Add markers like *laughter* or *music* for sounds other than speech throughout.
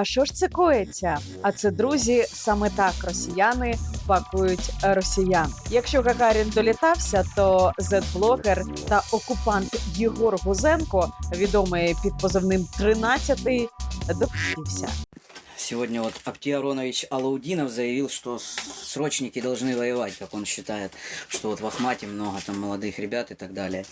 а що ж це коїться? А це друзі, саме так росіяни пакують росіян. Якщо Гагарін долітався, то зет-блогер та окупант Єгор Гузенко, відомий під позивним 13-й, допився. Сегодня вот Аптий Аронович Алаудинов заявил, что срочники должны воевать, как он считает, что вот в Ахмате много там молодых ребят и так далее.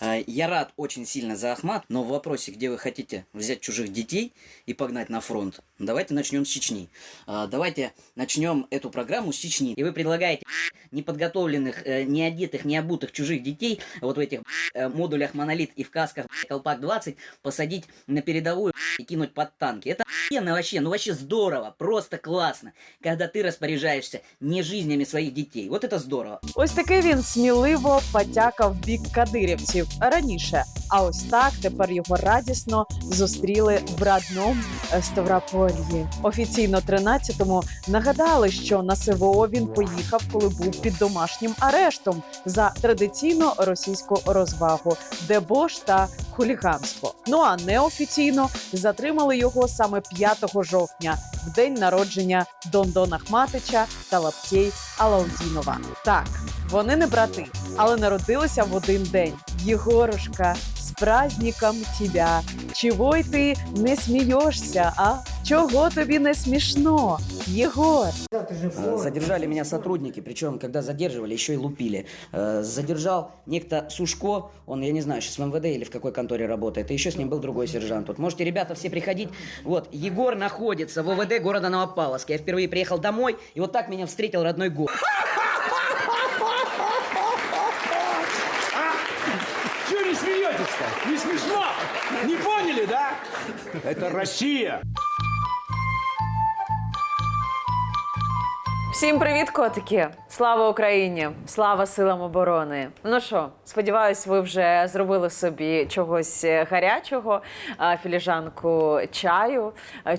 А, Я рад очень сильно за Ахмат, но в вопросе, где вы хотите взять чужих детей и погнать на фронт, давайте начнем с Чечни. А, Давайте начнем эту программу с Чечни. И вы предлагаете неподготовленных, э, не одетых, не обутых чужих детей вот в этих э, модулях Монолит и в касках Колпак 20 посадить на передовую и кинуть под танки. Это охуенно вообще, ну вообще здорово, просто классно, когда ты распоряжаешься не жизнями своих детей. Вот это здорово. Ось такий він сміливо потякав в бік кадирівців Раніше. А ось так тепер його радісно зустріли в родному е, Ставропольї. Офіційно 13-му нагадали, що на СВО він поїхав, коли був під домашнім арештом за традиційно російську розвагу, дебош та хуліганство. Ну а неофіційно затримали його саме 5 жовтня, в день народження Дондона Хматича та Лаптєй Алаудінова. Так, вони не брати, але народилися в один день. Єгорушка, з праздником тебя. Чого й ти не смієшся, а? Чого тобі не смішно? Єгор. Э, Задержали меня сотрудники, причем, когда задерживали, еще и лупили. Э, Задержал некто Сушко, он, я не знаю, сейчас в МВД или в какой конторе работает, и еще с ним был другой сержант. Вот можете, ребята, все приходить. Вот, Егор находится в ОВД города Новопавловска. Я впервые приехал домой, и вот так меня встретил родной город. Это Россия. Всім привіт, котики! Слава Україні! Слава силам оборони! Ну що, сподіваюсь, ви вже зробили собі чогось гарячого, філіжанку чаю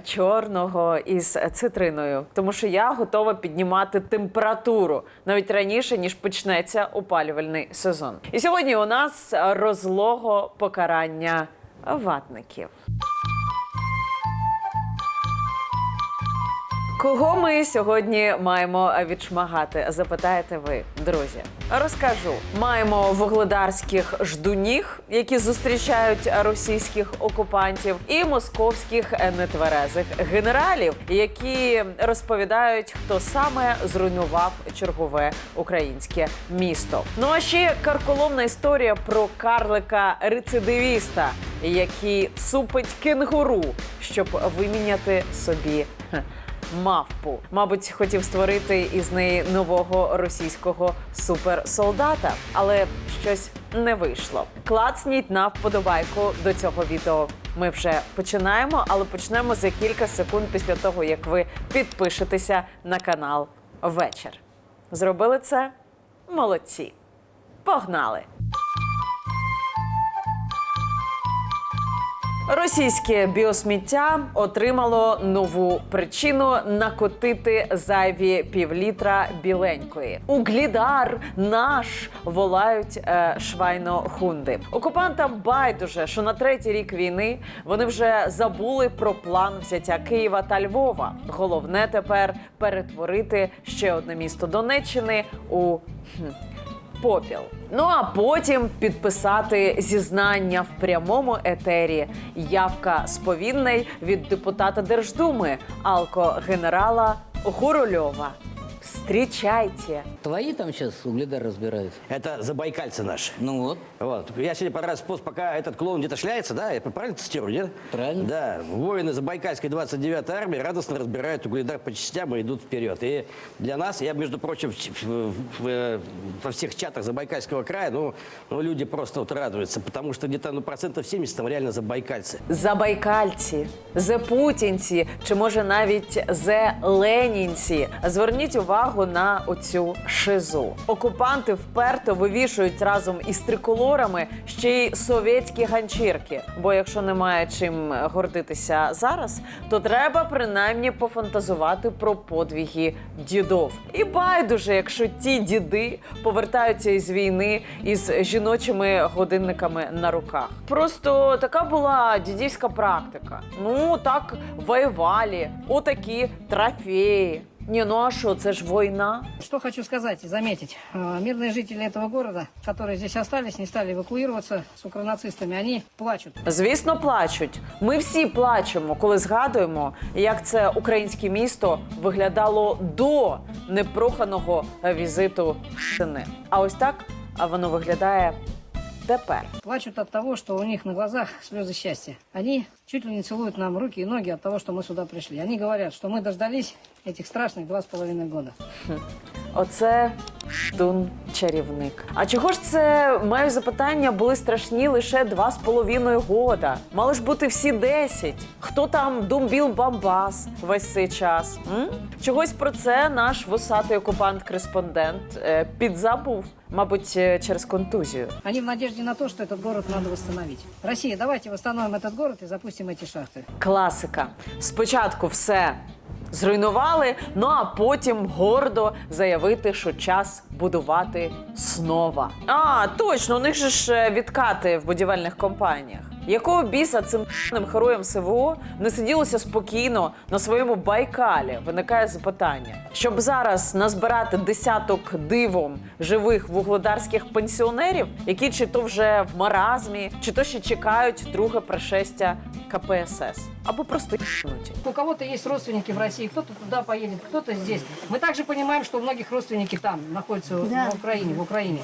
чорного із цитриною, тому що я готова піднімати температуру навіть раніше ніж почнеться опалювальний сезон. І сьогодні у нас розлого покарання ватників. Кого ми сьогодні маємо відшмагати? Запитаєте ви, друзі. Розкажу. Маємо вугледарських ждунів, які зустрічають російських окупантів, і московських нетверезих генералів, які розповідають, хто саме зруйнував чергове українське місто. Ну а ще карколомна історія про карлика рецидивіста, який цупить кенгуру, щоб виміняти собі. Мавпу, мабуть, хотів створити із неї нового російського суперсолдата, але щось не вийшло. Клацніть на вподобайку до цього відео. Ми вже починаємо, але почнемо за кілька секунд після того, як ви підпишетеся на канал вечір. Зробили це? Молодці. Погнали! Російське біосміття отримало нову причину накотити зайві півлітра біленької. Углідар наш волають е, швайно-хунди. Окупантам байдуже, що на третій рік війни вони вже забули про план взяття Києва та Львова. Головне тепер перетворити ще одне місто Донеччини у хм, попіл. Ну а потім підписати зізнання в прямому етері. Явка з повінnej від депутата Держдуми алко-генерала Гурульова. Встрічайте! Твои там сейчас угледар разбирают? Это забайкальцы наши. Ну вот. Вот. Я сегодня понравился пост, пока этот клоун где-то шляется, да? Я правильно цитирую, нет? Правильно. Да. Воины Забайкальской 29-й армии радостно разбирают угледар по частям и идут вперед. И для нас, я, между прочим, в- в- в- во всех чатах Забайкальского края, ну, ну, люди просто вот радуются, потому что где-то, ну, процентов 70 там реально забайкальцы. Забайкальці, зепутінці чи може навіть зеленінці. Зверніть увагу. увагу на оцю шизу. Окупанти вперто вивішують разом із триколорами ще й совєтські ганчірки. Бо якщо немає чим гордитися зараз, то треба принаймні пофантазувати про подвіги дідов. І байдуже, якщо ті діди повертаються із війни із жіночими годинниками на руках. Просто така була дідівська практика. Ну так воювали, отакі трофеї. Ні, ну а що, це ж війна? Что хочу сказать и заметить. Э, Мирные жители этого города, которые здесь остались, не стали эвакуироваться с укронацистами, они плачут. Звісно, плачуть. Ми всі плачемо, коли згадуємо, як це українське місто виглядало до непроханого візиту сини. А ось так а воно виглядає тепер. Плачут от того, что у них на глазах слезы счастья. Они чуть ли не целуют нам руки и ноги от того, что мы сюда пришли. Они говорят, что мы дождались этих страшных два с половиной года. Оце дун чарівник. А чого ж це маю запитання були страшні лише два з половиною года? Мали ж бути всі десять. Хто там думбіл бамбас весь цей час? М? Чогось про це наш вусатий окупант-кореспондент е, підзабув, мабуть, е, через контузію. Они в надежде на то, что этот город надо восстановить. Россия, давайте восстановим этот город и запустим эти шахты. Класика. Спочатку все зруйнували, ну а потім гордо заявити, що час будувати снова. А, точно, у них же ж е, відкати в будівельних компаніях. якого біса цим героям СВО не сиділося спокійно на своєму байкалі? Виникає запитання, щоб зараз назбирати десяток дивом живих вугледарських пенсіонерів, які чи то вже в маразмі, чи то ще чекають друге пришестя КПСС, або просто ***нуті. У кого-то есть родственники в России, кто-то туда поедет, кто-то здесь. Мы также понимаем, что у многих родственники там находятся на Украине, в Украине.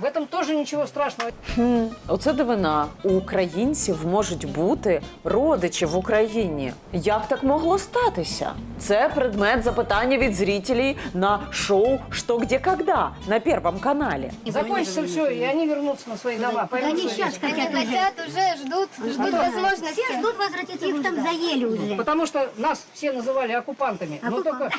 В этом тоже ничего страшного. Оце дивина. У українців можуть бути родичі в Україні. Як так могло статися? Це предмет запитання від зрителей на шоу «Что, где, когда» на Первом каналі. Закончится все, и они вернутся на свои дома. поймут, Они что сейчас здесь. хотят уже. Хотят уже, ждут, ждут возможности. Все ждут возвратить, их там заели уже. Потому что нас все называли оккупантами. Но только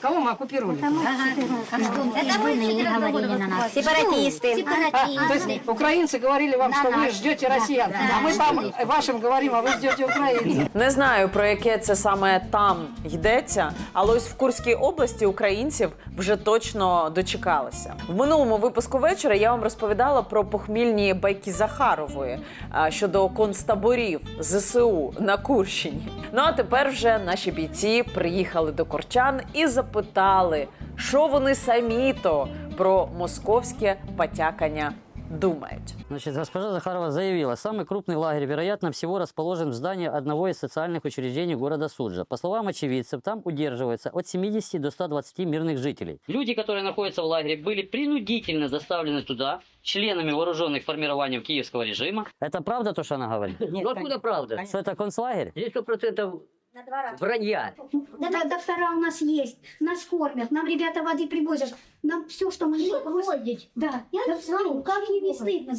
кого мы оккупировали? Это мы не говорили на нас. Сепаратисты. А, то есть украинцы говорили вам, что вы ждете россиян, мы там вашим говорим, а вы ждете украинцев. Не знаю про яке це саме там йдеться, але ось в Курській області українців вже точно дочекалися. В минулому випуску вечора я вам розповідала про похмільні байки Захарової щодо концтаборів ЗСУ на Курщині. Ну а тепер вже наші бійці приїхали до Корчан і запитали, що вони самі то про московське потякання думають. Значит, госпожа Захарова заявила, самый крупный лагерь, вероятно, всего расположен в здании одного из социальных учреждений города Суджа. По словам очевидцев, там удерживается от 70 до 120 мирных жителей. Люди, которые находятся в лагере, были принудительно доставлены туда членами вооруженных формирований киевского режима. Это правда то, что она говорит? Ну откуда правда? Что это концлагерь? Здесь сто процентов вранья. Да, доктора у нас есть, нас кормят, нам ребята воды привозят, нам все, что мы не просим. Да, да все, как ей не стыдно.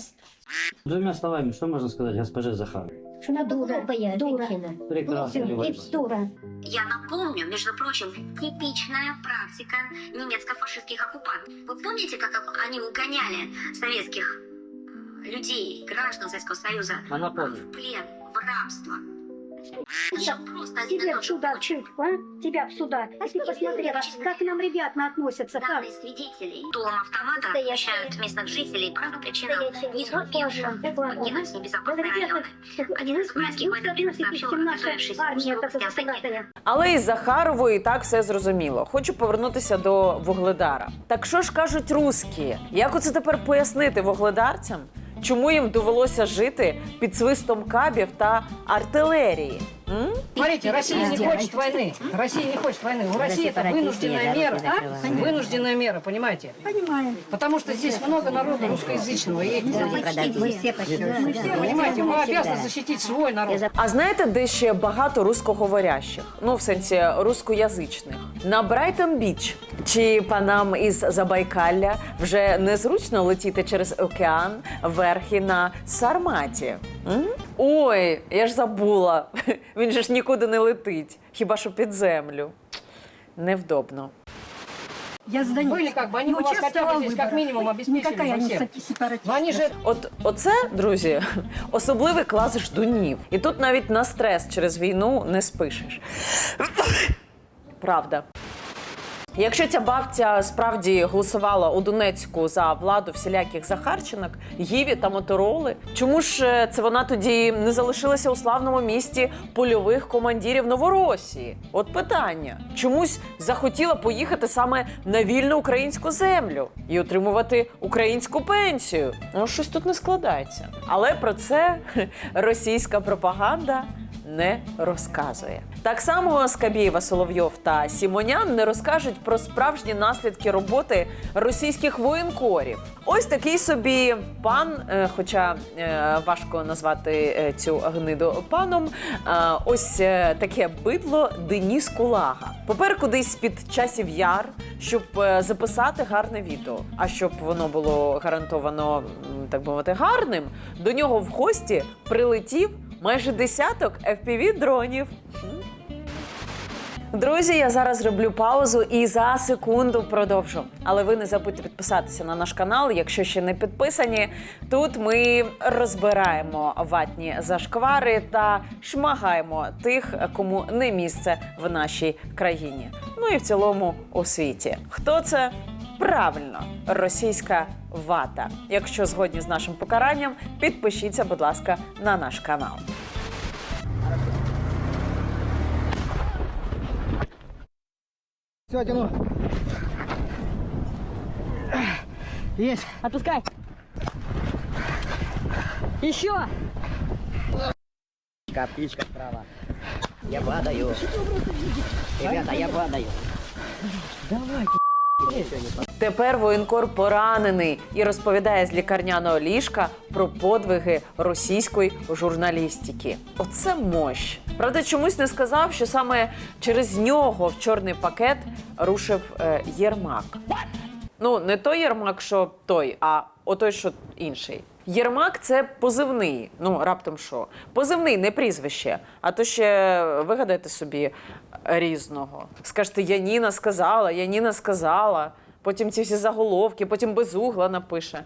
Двумя словами, что можно сказать госпоже Захаровой? Что она дура, дура. Прекрасно. И дура. Я напомню, между прочим, типичная практика немецко-фашистских оккупантов. Вы помните, как они угоняли советских э, людей, граждан Советского Союза Она помнит. в плен, в рабство? Тебя тот в же суда почерк. чуть, а? Тебя в суда. А ты посмотрела, как к нам ребята относятся, как? Данные свидетелей дулом автомата обещают местных жителей по причинам не успевших покинуть небезопасные районы. Один из украинских военных сообщил о готовившейся армия Курской такая области атаке. солдатая. Але із Захаровою і так все зрозуміло. Хочу повернутися до Вугледара. Так що ж кажуть русські? Як оце тепер пояснити вугледарцям, чому їм довелося жити під свистом кабів та артилерії? М? Смотрите, Россия не хочет войны. Россия не хочет войны. У России это вынужденная мера. а? Вынужденная мера, понимаете? Понимаем. Потому что здесь много народа русскоязычного. И, Мы все почти. понимаете, мы обязаны защитить свой народ. А знаєте, де ще багато рускоговорящих? Ну, в сенсі рускоязичних. На Брайтон Біч чи панам із Забайкалля вже незручно летіти через океан верхи на Сарматі. М? Ой, я ж забула. Він же ж нікуди не летить, хіба що під землю. Невдобно. Я с Были как бы, они бы вас хотя бы здесь как минимум обеспечили Никакая бы не всем. сепаратист. Но они же От оце, друзі, особливий клас ждунів. І тут навіть на стрес через війну не спишеш. Правда. Якщо ця бабця справді голосувала у Донецьку за владу всіляких Захарченок, Гіві та Мотороли, чому ж е, це вона тоді не залишилася у славному місті польових командирів Новоросії? От питання. Чомусь захотіла поїхати саме на вільну українську землю і отримувати українську пенсію. Ну, щось тут не складається. Але про це *laughs* російська пропаганда не розказує. Так само Скабєєва, Соловйов та Сімонян не розкажуть про справжні наслідки роботи російських воєнкорів. Ось такий собі пан, е, хоча е, важко назвати е, цю гниду паном. Ось таке бидло Деніс Кулага. Попер кудись під часів яр, щоб записати гарне відео. А щоб воно було гарантовано, так би мовити, гарним, до нього в гості прилетів майже десяток fpv дронів. Друзі, я зараз зроблю паузу і за секунду продовжу. Але ви не забудьте підписатися на наш канал, якщо ще не підписані. Тут ми розбираємо ватні зашквари та шмагаємо тих, кому не місце в нашій країні. Ну і в цілому у світі. Хто це? Правильно, російська вата. Якщо згодні з нашим покаранням, підпишіться, будь ласка, на наш канал. Все, тяну. Есть. Отпускай. Еще. Птичка справа. Я падаю. Ребята, я падаю. Тепер воєнкор поранений і розповідає з лікарняного ліжка про подвиги російської журналістики. Оце мощ. Правда, чомусь не сказав, що саме через нього в чорний пакет рушив е, Єрмак. Ну, не той Єрмак, що той, а отой, що інший. Єрмак це позивний. Ну, раптом що? Позивний, не прізвище. А то ще вигадайте собі різного. Скажете, Яніна сказала, Яніна сказала. Потім ці всі заголовки, потім безугла напише.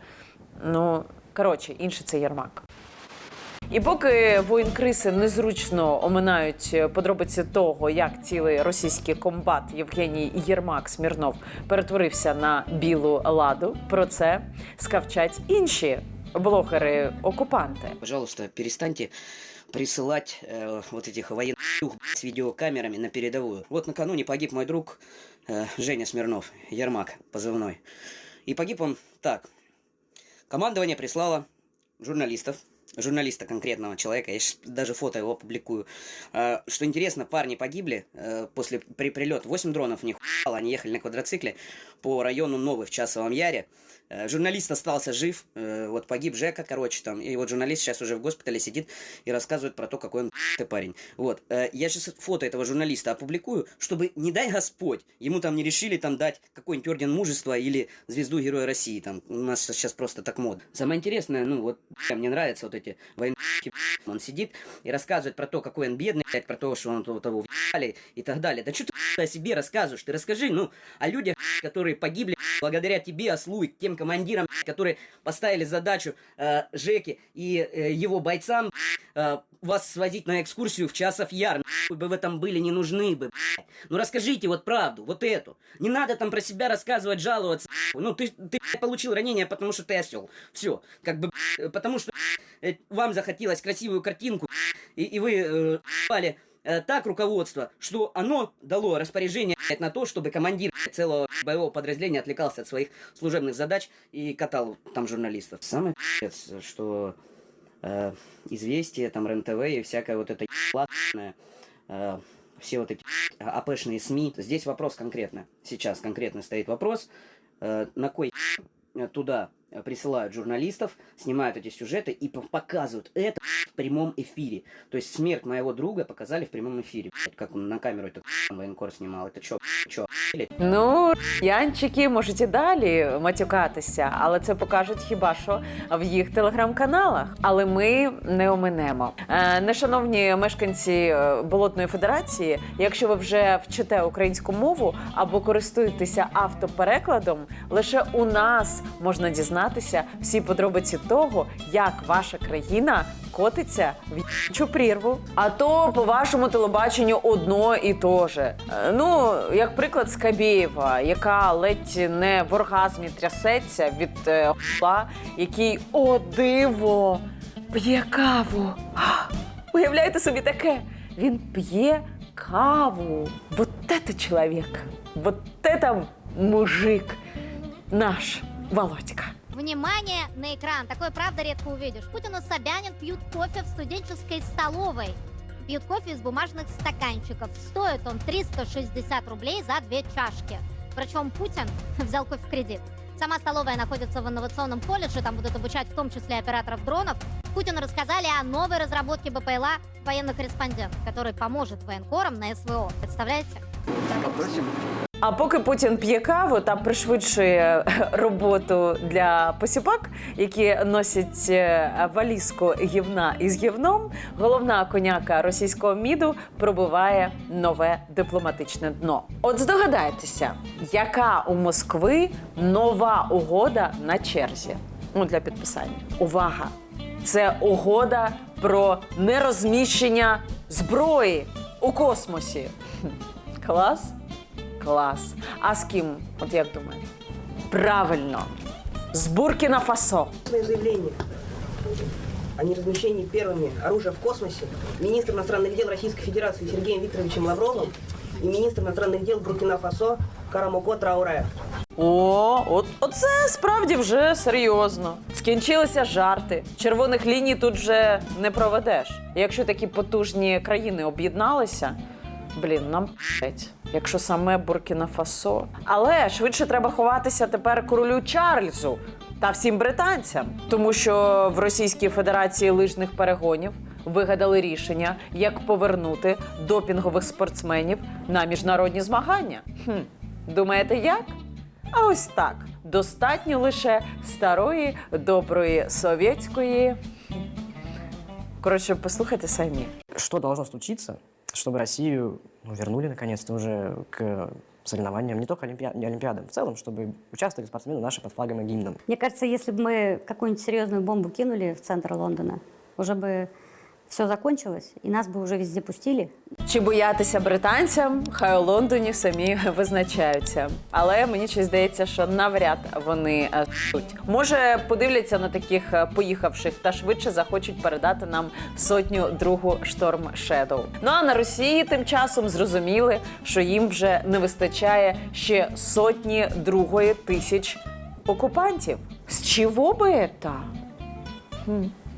Ну, коротше, інший це Єрмак. І поки воєнкриси незручно оминають подробиці того, як цілий російський комбат Євгеній Єрмак Смірнов перетворився на білу ладу, про це скавчать інші блогери-окупанти. Пожалуйста, перестаньте присылать э, вот этих военных с видеокамерами на передовую. Вот накануне погиб мой друг э, Женя Смирнов, Ермак позывной. И погиб он так. Командование прислало журналистов, журналиста конкретного человека, я даже фото его опубликую. Э, Что интересно, парни погибли э, после при прилет 8 дронов не они ехали на квадроцикле по району Новый в Часовом Яре. Э, Журналист остался жив, э, вот погиб Жека, короче, там, и вот журналист сейчас уже в госпитале сидит и рассказывает про то, какой он ты парень. Вот, я сейчас фото этого журналиста опубликую, чтобы, не дай Господь, ему там не решили там дать какой-нибудь орден мужества или звезду Героя России, там, у нас сейчас просто так мод. Самое интересное, ну, вот, мне нравятся вот эти военные он сидит и рассказывает про то, какой он бедный, блядь, про то, что он того, въебали и так далее. Да что ты о себе рассказываешь? Ты расскажи, ну, о людях, которые погибли благодаря тебе, ослу, и тем командирам, которые поставили задачу э, Жеке и э, его бойцам э, вас свозить на экскурсию в Часов Яр. Нахуй бы в этом были не нужны бы. Ну расскажите вот правду, вот эту. Не надо там про себя рассказывать, жаловаться. Ну ты, ты получил ранение, потому что ты осел. Все. Как бы, потому что э, вам захотелось красивую картинку, и, и вы э, ебали, э, так руководство, что оно дало распоряжение на то, чтобы командир целого боевого подразделения отвлекался от своих служебных задач и катал там журналистов. Самое что э, известия, там РЕН-ТВ и всякая вот эта ебаная, э, все вот эти АПшные СМИ. Здесь вопрос конкретно, сейчас конкретно стоит вопрос, э, на кой туда присылают журналистов, снимают эти сюжеты и показывают это прямом эфире. То есть смерть моего друга показали в прямом эфире. Блядь, Как он на камеру это военкор снимал. Это чё, чё, охуели? Ну, янчики можуть і далі матюкатися, але це покажуть хіба що в їх телеграм-каналах. Але ми не оминемо. Е, нешановні мешканці е, Болотної Федерації, якщо ви вже вчите українську мову або користуєтеся автоперекладом, лише у нас можна дізнатися всі подробиці того, як ваша країна котиться в й**чу прірву. А то по вашому телебаченню одно і то же. Е, Ну, як приклад Скабєєва, яка ледь не в оргазмі трясеться від е, який о диво п'є каву. *gasps* Уявляєте собі таке? Він п'є каву. Вот это чоловік. Вот это мужик наш Володька. Внимание на экран. Такое, правда, редко увидишь. Путин и Собянин пьют кофе в студенческой столовой. Пьют кофе из бумажных стаканчиков. Стоит он 360 рублей за две чашки. Причем Путин *laughs* взял кофе в кредит. Сама столовая находится в инновационном колледже, там будут обучать в том числе операторов дронов. Путину рассказали о новой разработке БПЛА военный корреспондент, который поможет военкорам на СВО. Представляете? А поки Путін п'є каву та пришвидшує *laughs* роботу для посіпак, які носять е, валізку гівна із гівном, головна коняка російського міду пробиває нове дипломатичне дно. От здогадайтеся, яка у Москви нова угода на черзі? Ну для підписання. Увага! Це угода про нерозміщення зброї у космосі. Клас? Клас. А з ким? От як думаєте? Правильно. З Буркіна Фасо. заявление о неразмещении первыми оружия в космосе министр иностранных дел Российской Федерации Сергеем Викторовичем Лавровым и министр иностранных дел Буркина-Фасо Карамуко Трауре. О, от оце справді вже серйозно. Скінчилися жарти. Червоних ліній тут вже не проведеш. Якщо такі потужні країни об'єдналися, блін, нам п***ть, якщо саме Буркіна Фасо. Але швидше треба ховатися тепер королю Чарльзу та всім британцям, тому що в Російській Федерації лижних перегонів вигадали рішення, як повернути допінгових спортсменів на міжнародні змагання. Хм, думаєте, як? А ось так. Достатньо лише старої, доброї совєтської. Коротше, послухайте самі. Что должно случиться, чтобы Россию ну, вернули наконец-то уже к соревнованиям, не только олимпиа- не олимпиадам, в целом, чтобы участвовали спортсмены наши под флагом и гимном. Мне кажется, если бы мы какую-нибудь серьезную бомбу кинули в центр Лондона, уже бы все закончилось, и нас бы уже везде пустили. Чи боятися британцям, хай у Лондоні самі визначаються. Але мені щось здається, що навряд вони е, тут. Може, подивляться на таких е, поїхавших та швидше захочуть передати нам сотню другу шторм Shadow. Ну а на Росії тим часом зрозуміли, що їм вже не вистачає ще сотні другої тисяч окупантів. З чого би це?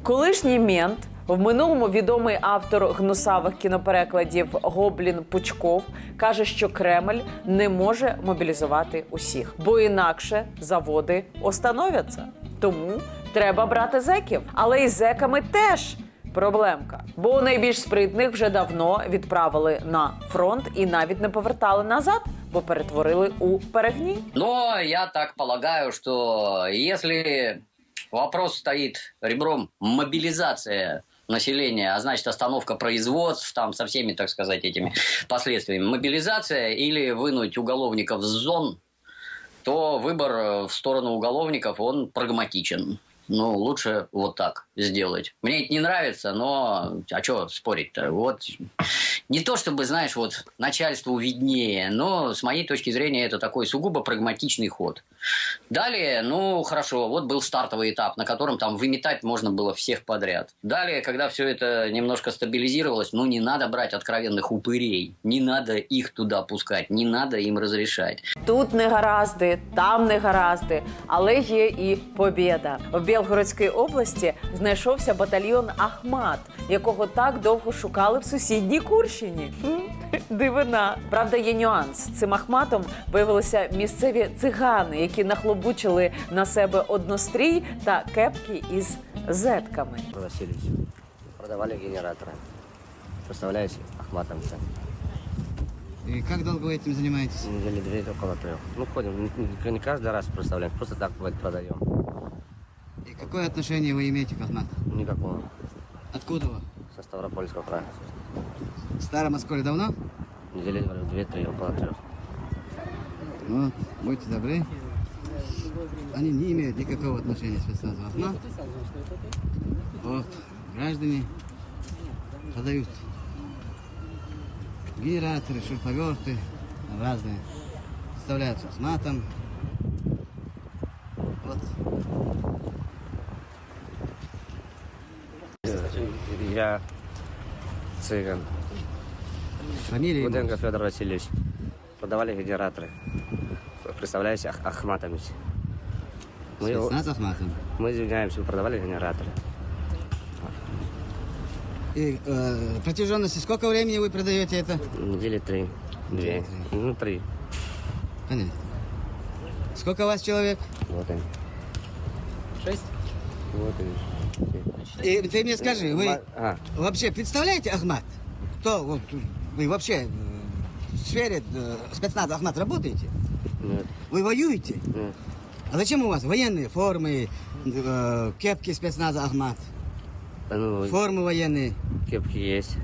Колишній мент, в минулому відомий автор гнусавих кіноперекладів Гоблін Пучков каже, що Кремль не може мобілізувати усіх, бо інакше заводи остановляться. Тому треба брати зеків. Але із зеками теж проблемка. Бо найбільш спритних вже давно відправили на фронт і навіть не повертали назад, бо перетворили у перегній. Но я так полагаю, что если вопрос стоит ребром мобилизация населения, а значит остановка производств там со всеми, так сказать, этими *laughs* последствиями, мобилизация или вынуть уголовников с зон, то выбор э, в сторону уголовников, он прагматичен. Ну, лучше вот так сделать. Мне это не нравится, но а что спорить-то? Вот не то чтобы, знаешь, вот начальству виднее, но с моей точки зрения это такой сугубо прагматичный ход. Далее, ну хорошо, вот был стартовый этап, на котором там выметать можно было всех подряд. Далее, когда все это немножко стабилизировалось, ну не надо брать откровенных упырей, не надо их туда пускать, не надо им разрешать. Тут не гаразди, там не гаразди, але є і побєда. В Білгородській області знайшовся батальйон Ахмат, якого так довго шукали в сусідній Курщині. Хм, Дивина. Правда, є нюанс. Цим Ахматом виявилися місцеві цигани, які нахлобучили на себе однострій та кепки із зетками. Продавали генераторы. Представляете, Ахматовцы. И как долго вы этим занимаетесь? Недели две, около трех. Ну, ходим, не, не каждый раз представляем, просто так бывает продаем. И какое отношение вы имеете к Ахмату? Никакого. Откуда вы? Со Ставропольского края. В Старом Осколе давно? Недели две-три, около трех. Ну, будьте добры. Они не имеют никакого отношения к спецназу Ахмат. Вот, граждане продают генераторы, шуруповерты, разные. Представляются с матом. Вот. Я цыган. Фамилия Гуденко Федор Васильевич. Продавали генераторы. Представляете, Ах- Ахматович. Мы, его- Ахматом. мы извиняемся, вы продавали генераторы. И э, протяженности сколько времени вы продаете это? Недели три. Две. Ну, три. Понятно. Сколько у вас человек? Вот они. Шесть. Вот они. И ты мне скажи, вы Ма- а. вообще представляете Ахмат? Кто вот вы вообще э, в сфере э, спецназа Ахмат работаете? Нет. Вы воюете? Нет. А зачем у вас военные формы, э, кепки спецназа Ахмат, Ну, формы военные? кепки есть.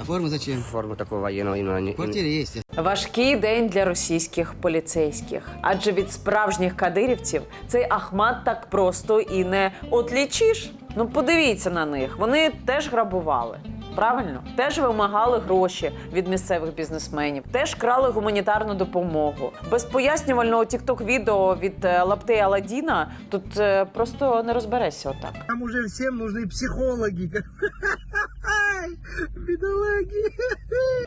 А форму зачем? Форму такого военного именно не... В квартире есть. Важкий день для російських поліцейських, адже від справжніх кадирівців цей Ахмат так просто і не отлічиш. Ну подивіться на них, вони теж грабували. Правильно, теж вимагали гроші від місцевих бізнесменів, теж крали гуманітарну допомогу. Без пояснювального тікток-відео від е, лаптей Аладдіна тут е, просто не розберешся отак. Нам уже всем нужны психологи. *laughs* Бедолаги.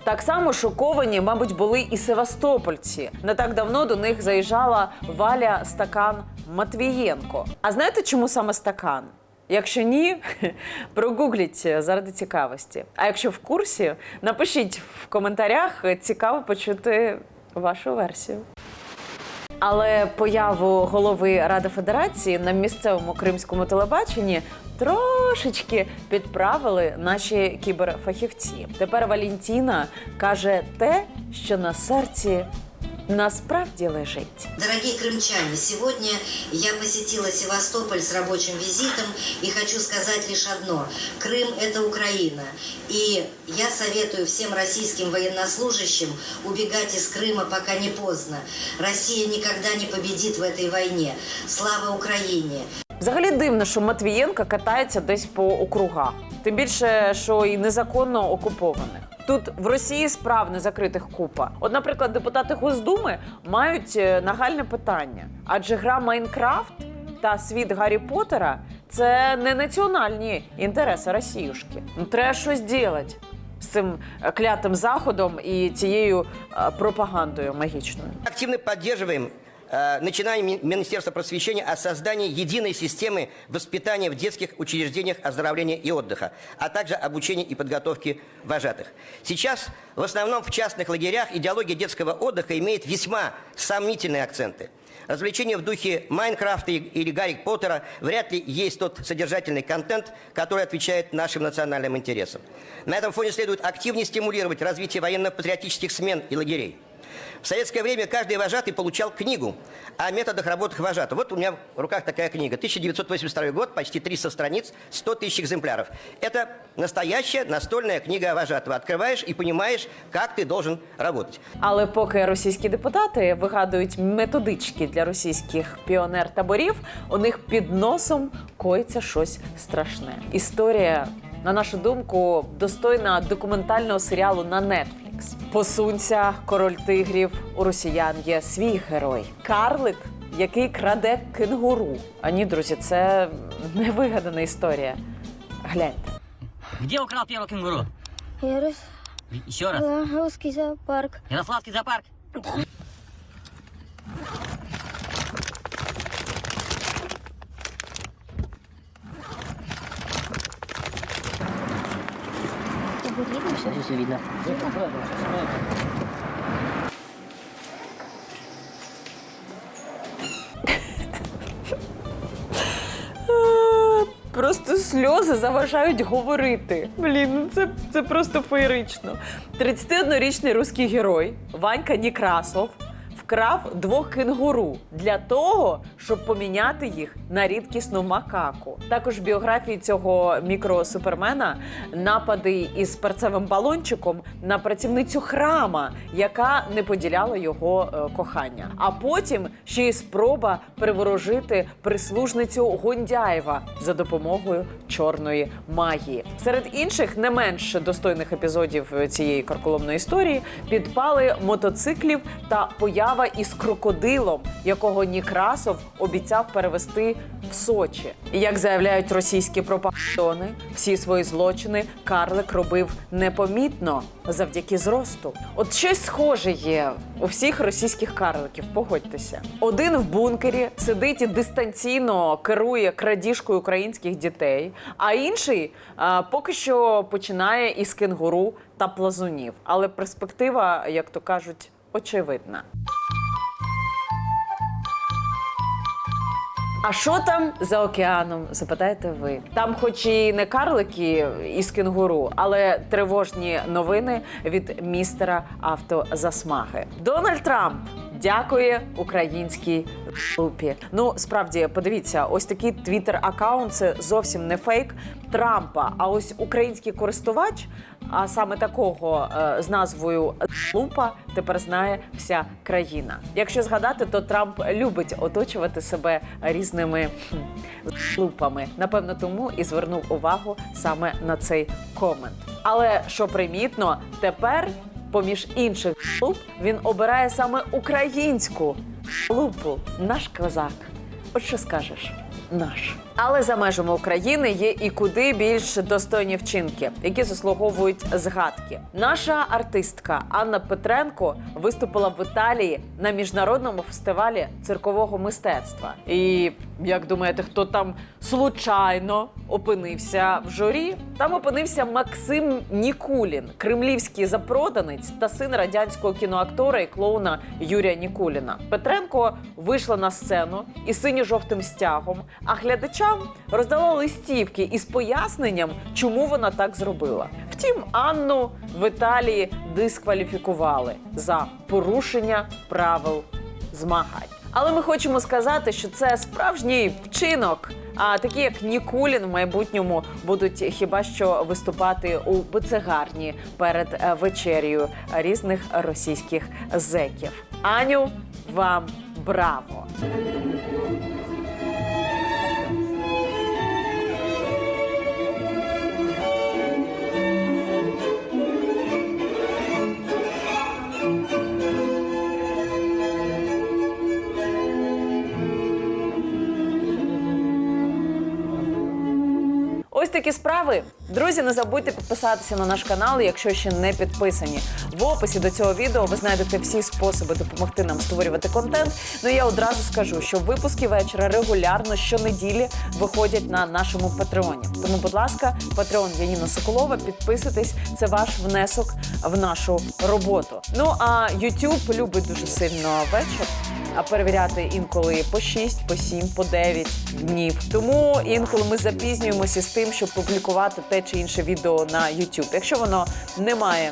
Так само шоковані, мабуть, були і севастопольці. Не так давно до них заїжджала Валя Стакан Матвієнко. А знаєте, чому саме стакан? Якщо ні, *laughs* прогугліть заради цікавості. А якщо в курсі, напишіть в коментарях, цікаво почути вашу версію. Але появу голови Ради Федерації на місцевому кримському телебаченні трошечки підправили наші кіберфахівці. Тепер Валентіна каже те, що на серці насправді лежить. Дорогие крымчане, сегодня я посетила Севастополь с рабочим визитом и хочу сказать лишь одно. Крым – это Украина. И я советую всем российским военнослужащим убегать из Крыма, пока не поздно. Россия никогда не победит в этой войне. Слава Украине! Взагалі дивно, що Матвієнка катається десь по округах. Тим більше, що і незаконно окупованих. Тут в Росії справ незакритих купа. От, наприклад, депутати Госдуми мають е, нагальне питання, адже гра Майнкрафт та світ Гаррі Поттера – це не національні інтереси Росіюшки. Ну, треба щось ділати з цим е, клятим заходом і цією е, пропагандою магічною. Активно поддерживаем э, начинание Ми- Министерства просвещения о создании единой системы воспитания в детских учреждениях оздоровления и отдыха, а также обучения и подготовки вожатых. Сейчас в основном в частных лагерях идеология детского отдыха имеет весьма сомнительные акценты. Развлечения в духе Майнкрафта или Гарри Поттера вряд ли есть тот содержательный контент, который отвечает нашим национальным интересам. На этом фоне следует активнее стимулировать развитие военно-патриотических смен и лагерей. В советское время каждый вожатый получал книгу о методах работы вожатого. Вот у меня в руках такая книга. 1982 год, почти 300 страниц, 100 тысяч экземпляров. Это настоящая настольная книга о вожатого. Открываешь и понимаешь, как ты должен работать. Але поки російські депутати вигадують методички для російських піонер-таборів, у них під носом коїться щось страшне. Історія, на нашу думку, достойна документального серіалу на Netflix. Посунься, король тигрів. У росіян є свій герой. Карлик, який краде кенгуру. А ні, друзі, це невигадана історія. Гляньте. Где украл первого кенгуру? Ярос... Еще раз. Русский зоопарк. Ярославский зоопарк. Все видно. Просто сльози заважають говорити. Блін, ну це, це просто феєрично. 31-річний русський герой Ванька Нікрасов вкрав двох кенгуру для того, щоб поміняти їх на рідкісну макаку. Також біографії цього мікросупермена напади із перцевим балончиком на працівницю храма, яка не поділяла його е, кохання. А потім ще й спроба приворожити прислужницю Гондяєва за допомогою чорної магії. Серед інших не менш достойних епізодів цієї карколомної історії підпали мотоциклів та поява із крокодилом, якого Нікрасов обіцяв перевести в Сочі. Як заявляють російські пропагандони, всі свої злочини Карлик робив непомітно завдяки зросту. От щось схоже є у всіх російських карликів. Погодьтеся, один в бункері сидить і дистанційно керує крадіжкою українських дітей, а інший а, поки що починає із кенгуру та плазунів. Але перспектива, як то кажуть, очевидна. А що там за океаном? Запитаєте ви? Там, хоч і не карлики із кенгуру, але тривожні новини від містера автозасмаги. Дональд Трамп дякує українській групі. Ну справді подивіться, ось такий твіттер аккаунт це зовсім не фейк Трампа. А ось український користувач, а саме такого е, з назвою Лупа, тепер знає вся країна. Якщо згадати, то Трамп любить оточувати себе різними лупами. Напевно, тому і звернув увагу саме на цей комент. Але що примітно, тепер. Поміж інших луп він обирає саме українську лупу. Наш козак. От що скажеш? Наш. Але за межами України є і куди більш достойні вчинки, які заслуговують згадки. Наша артистка Анна Петренко виступила в Італії на міжнародному фестивалі циркового мистецтва. І як думаєте, хто там случайно опинився в журі? Там опинився Максим Нікулін, кремлівський запроданець та син радянського кіноактора і клоуна Юрія Нікуліна. Петренко вийшла на сцену із синьо-жовтим стягом, а глядачам роздала листівки із поясненням, чому вона так зробила. Втім, Анну в Італії дискваліфікували за порушення правил змагань. Але ми хочемо сказати, що це справжній вчинок. А такі, як Нікулін, в майбутньому будуть хіба що виступати у буцегарні перед е, вечерію різних російських зеків. Аню, вам браво! Такі справи. Друзі, не забудьте підписатися на наш канал, якщо ще не підписані. В описі до цього відео ви знайдете всі способи допомогти нам створювати контент. Ну я одразу скажу, що випуски вечора регулярно щонеділі виходять на нашому патреоні. Тому, будь ласка, патреон Яніна Соколова, підписуйтесь. Це ваш внесок в нашу роботу. Ну а YouTube любить дуже сильно вечір. А перевіряти інколи по 6, по 7, по 9 днів. Тому інколи ми запізнюємося з тим, щоб публікувати те чи інше відео на YouTube. Якщо воно не має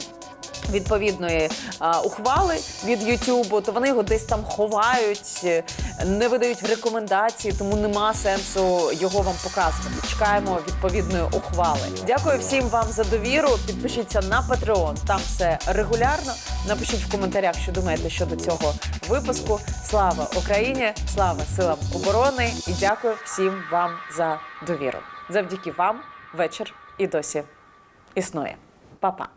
відповідної а, ухвали від YouTube, то вони його десь там ховають, е, не видають в рекомендації, тому нема сенсу його вам показувати. Чекаємо відповідної ухвали. Дякую всім вам за довіру. Підпишіться на Patreon, там все регулярно. Напишіть в коментарях, що думаєте щодо цього випуску. Слава Україні! Слава силам оборони! І дякую всім вам за довіру. Завдяки вам вечір і досі існує. Па-па!